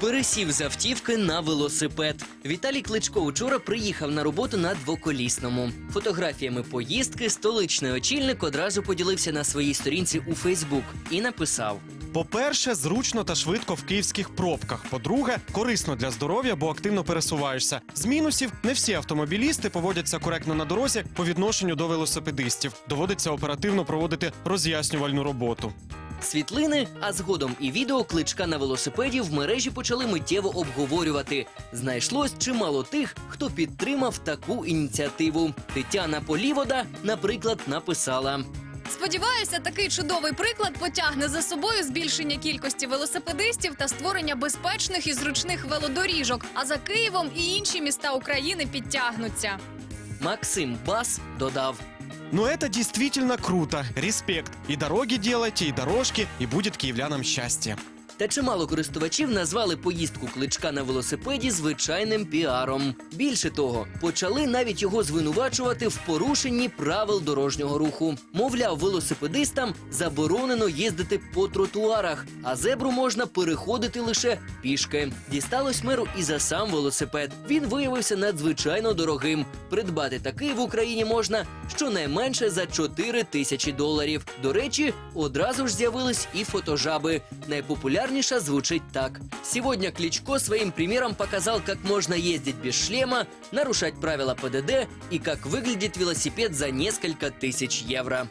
пересів з автівки на велосипед. Віталій Кличко учора приїхав на роботу на двоколісному. Фотографіями поїздки столичний очільник одразу поділився на своїй сторінці у Фейсбук і написав: По-перше, зручно та швидко в київських пробках. По-друге, корисно для здоров'я, бо активно пересуваєшся. З мінусів не всі автомобілісти поводяться коректно на дорозі по відношенню до велосипедистів. Доводиться оперативно проводити роз'яснювальну роботу. Світлини, а згодом і відео кличка на велосипеді в мережі почали миттєво обговорювати. Знайшлось чимало тих, хто підтримав таку ініціативу. Тетяна Полівода, наприклад, написала. Сподіваюся, такий чудовий приклад потягне за собою збільшення кількості велосипедистів та створення безпечних і зручних велодоріжок. А за Києвом і інші міста України підтягнуться. Максим Бас додав. Но это действительно круто. Респект. И дороги делайте, и дорожки, и будет киевлянам счастье. Та чимало користувачів назвали поїздку кличка на велосипеді звичайним піаром. Більше того, почали навіть його звинувачувати в порушенні правил дорожнього руху. Мовляв, велосипедистам заборонено їздити по тротуарах, а зебру можна переходити лише пішки. Дісталось меру і за сам велосипед. Він виявився надзвичайно дорогим. Придбати такий в Україні можна щонайменше за 4 тисячі доларів. До речі, одразу ж з'явились і фотожаби. Найпопулярніша звучить так. Сегодня Кличко своим примером показал, как можно ездить без шлема, нарушать правила ПДД и как выглядит велосипед за несколько тысяч евро.